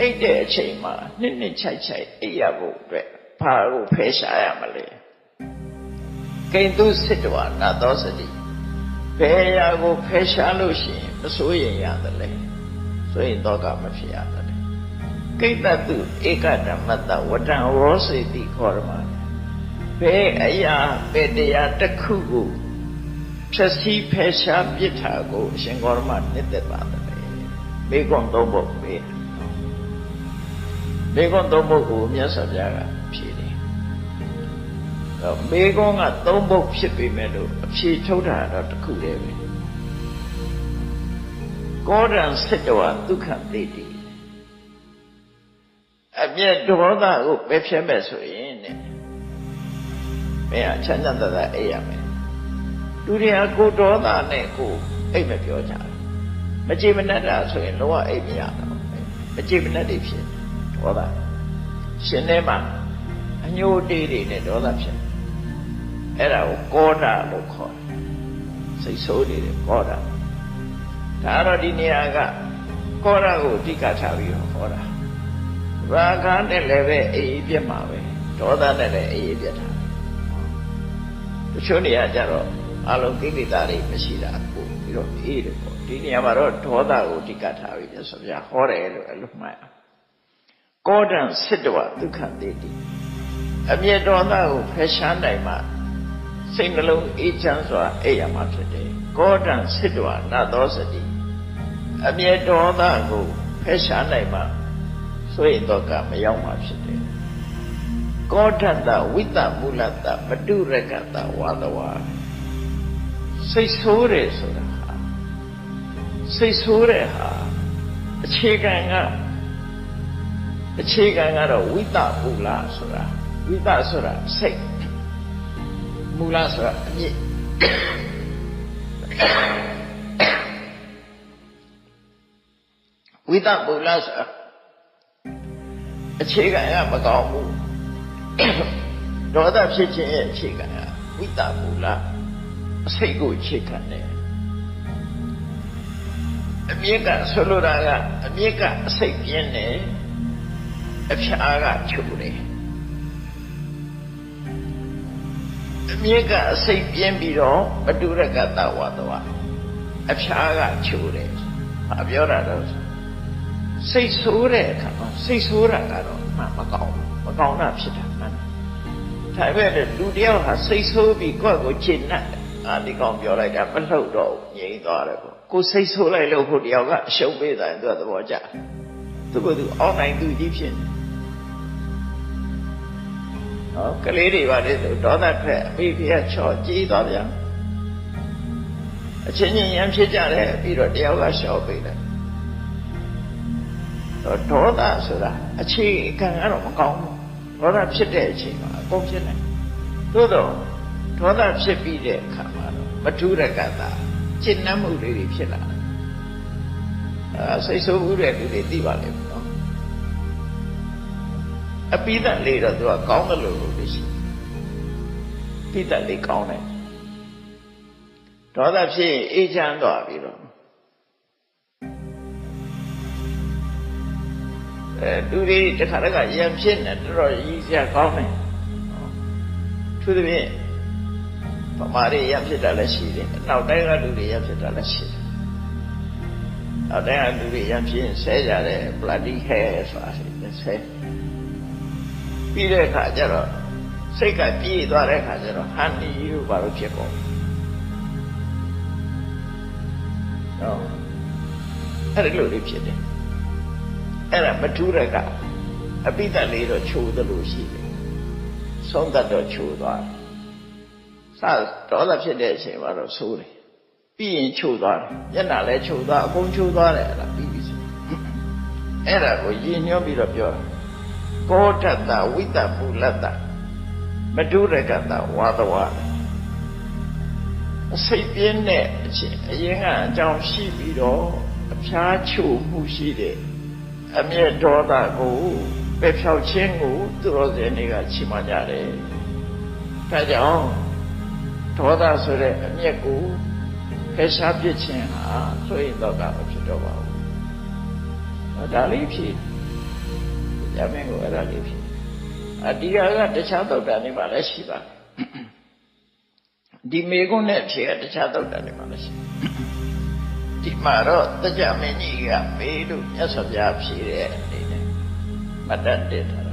အိတ်တဲ့အချိန်မှာနှစ်နှစ်ချိုက်ချိုက်အိပ်ရဖို့အတွက်ဘာကိုဖယ်ရှားရမလဲကိန္တုစစ်တော်နာသောစတိဘယ်ရာကိုဖယ်ရှားလို့ရှိရင်မစိုးရင်ရတယ်လေဆိုရင်တော့ကမဖြစ်ရတယ်ကိတ္တတုဧကဓမ္မတဝတံရောစေတိခေါ်ရမှာဘယ်အရာဘယ်တရားတစ်ခုကိုဖြည့်ဆည်းဖယ်ရှားပြစ်တာကိုအရှင်ကောရမနှစ်သက်ပါတယ်မိကွန်သုံးဖို့ပေး မိကွန်သုံးဖို့ကိုမြတ်စွာဘုရားကဖြေတယ်တော့မိကွန်ကသုံးဖို့ဖြစ်ပေမဲ့လို့အဖြေထုတ်တာတော့တစ်ခုတည်းပဲကောဒံစစ်တော်ဒုက္ခသိတိအပြည့်ဒေါသကိုပဲဖြဲမဲ့ဆိုရင်တဲ့မင်းအချမ်းသာသာအိပ်ရမယ်လူတွေကကိုဒေါသနဲ့ကိုအိပ်မပြောကြဘူးမကြည်မနှက်တာဆိုရင်လောကအိပ်မရတော့မကြည်မနှက်တွေဖြစ် ဒေါသရှင်ထဲမှာအညိုတေးတွေနဲ့ဒေါသဖြစ်အဲ့ဒါကိုကောဓာလို့ခေါ်တယ်စိတ်ဆိုးနေတယ်ကောဓာဒါတော့ဒီနေရာကကောဓာကိုအဓိကထားပြီးတော့ဟောတာရာဂနဲ့လည်းပဲအေးပြက်မှာပဲဒေါသနဲ့လည်းအေးပြက်တာတချို့နေရာကျတော့အလုံးကိလေသာတွေမရှိတာပို့ပြီးတော့အေးတယ်ပေါ့ဒီနေရာမှာတော့ဒေါသကိုအဓိကထားပြီးပြဆိုပြဟောတယ်လို့အဲ့လိုမှတ်အောင် ကောဒံစစ်တဝဒုက္ခတေတိအမြဲဒေါသကိုဖယ်ရှားနိုင်မှစိတ်နှလုံးအေးချမ်းစွာအိပ်ရမှာဖြစ်တယ်ကောဒံစစ်တဝနာသောစတိအမြဲဒေါသကိုဖယ်ရှားနိုင်မှဆိုရင်တော့ကမရောက်မှာဖြစ်တယ်ကောဋ္ဌတဝိတ္တမူလတမတုရကတဝါဒဝါစိတ်ဆိုးတယ်ဆိုတာဟာစိတ်ဆိုးတဲ့ဟာအခြေခံက အခြေခံကတော့ဝိတ္တမူလဆိုတာဝိတ္တဆိုတာစိတ်မူလဆိုတာအမြင့်ဝိတ္တမူလဆိုတာအခြေခံကမကောင်းဘူးဒေါသဖြစ်ခြင်းရဲ့အခြေခံကဝိတ္တမူလအစိတ်ကိုအခြေခံတယ်အမြင့်ကဆိုလိုတာကအမြင့်ကအစိတ်ပြင်းတယ် အဖျားကချုပ်တယ်အမြင့်ကအစိတ်ပြင်းပြီးတော့မတုရကတဝါတော်အဖျားကချုပ်တယ်ဘာပြောတာတော့စိတ်ဆိုးတဲ့အခါမှာစိတ်ဆိုးတာကတော့မှမကောင်းဘူးမကောင်းတာဖြစ်တာမှန်ဒါပေမဲ့လူတယောက်ဟာစိတ်ဆိုးပြီးကိုယ့်ကိုချစ်နှက်တယ်အာဒီကောင်ပြောလိုက်တာမလှုပ်တော့ငြိမ်သွားတယ်ပေါ့ကိုစိတ်ဆိုးလိုက်လို့ဟိုတယောက်ကအရှုံးပေးတယ်သူကသဘောကျသူကသူအောင်းနိုင်သူကြီးဖြစ်နေ ဟောကလေးတွေပါလေဆိုဒေါသခက်အဖေဖေကချော်ကြည်သွားပြန်အချင်းချင်းရန်ဖြစ်ကြတယ်ပြီးတော့တယောက်ကရှော့ပေးတယ်တော့ဒေါသဆိုတာအခြေခံကတော့မကောင်းဘူးဒေါသဖြစ်တဲ့အချိန်မှာအကုန်ဖြစ်နေသို့တော့ဒေါသဖြစ်ပြီးတဲ့အခါမှာတော့မထုရကတာကျင့်နှမှုတွေဖြစ်လာတယ်အဲစိတ်ဆိုးမှုတဲ့လူတွေသိပါလိမ့်မယ်နော် အပိဓာတ်လေးတော့သူကကောင်းတယ်လို့လို့ရှိပိဓာတ်လေးကောင်းတယ်ဒေါသဖြစ်ရင်အေးချမ်းသွားပြီးတော့အဲလူတွေတခါတခါရံဖြစ်နေတော်တော်ရည်စရာကောင်းတယ်သူတို့ဖြင့်ဗမာတွေရံဖြစ်တာလည်းရှိတယ်နောက်တိုင်းကလူတွေရံဖြစ်တာလည်းရှိတယ်နောက်တိုင်းကလူတွေရံဖြစ်ရင်ဆဲကြတယ် bloody hair ဆိုတာဆဲ ပြီးတဲ့အခါကျတော့စိတ်ကပြေးသွားတဲ့အခါကျတော့ဟန်ဒီလို့ဘာလို့ဖြစ်ကုန်နော်အဲ့ဒီလိုလေးဖြစ်တယ်အဲ့ဒါမထူးရကအပိတ္တလေးတော့ချိုးသလိုရှိတယ်ဆုံးသက်တော့ချိုးသွားတယ်စဒေါသဖြစ်တဲ့အချိန်မှာတော့ဆိုးတယ်ပြီးရင်ချိုးသွားတယ်မျက်နှာလည်းချိုးသွားအကုန်ချိုးသွားတယ်အဲ့ဒါပြီးပြီအဲ့ဒါကိုရည်ညွှန်းပြီးတော့ပြော ကောထတဝိတ္တမူလတ္တမထူးရကတဝါသဝအစိတ်ပြင်းတဲ့အချိန်အရင်ကအကြောင်းရှိပြီးတော့အဖျားချိုမှုရှိတဲ့အမျက်ဒေါသကိုပဲဖြောက်ခြင်းကိုသူတော်စင်တွေကချီးမွမ်းကြတယ်။ဒါကြောင့်ဒေါသဆိုတဲ့အမျက်ကိုဖယ်ရှားပစ်ခြင်းဟာဆိုရင်တော့ကမဖြစ်တော့ပါဘူး။ဒါလေးဖြစ် ကြာမင်းကိုအဲ့ဒါလေးဖြစ်အဒီဟာကတခြားသုတ်တန်နေပါလဲရှိပါဒီမေကုန်းနဲ့ဖြေကတခြားသုတ်တန်နေပါလဲရှိဒီမှာတော့တကြမင်းကြီးကမေးလို့မြတ်စွာဘုရားဖြေတဲ့အနေနဲ့မတတ်တဲ့ထား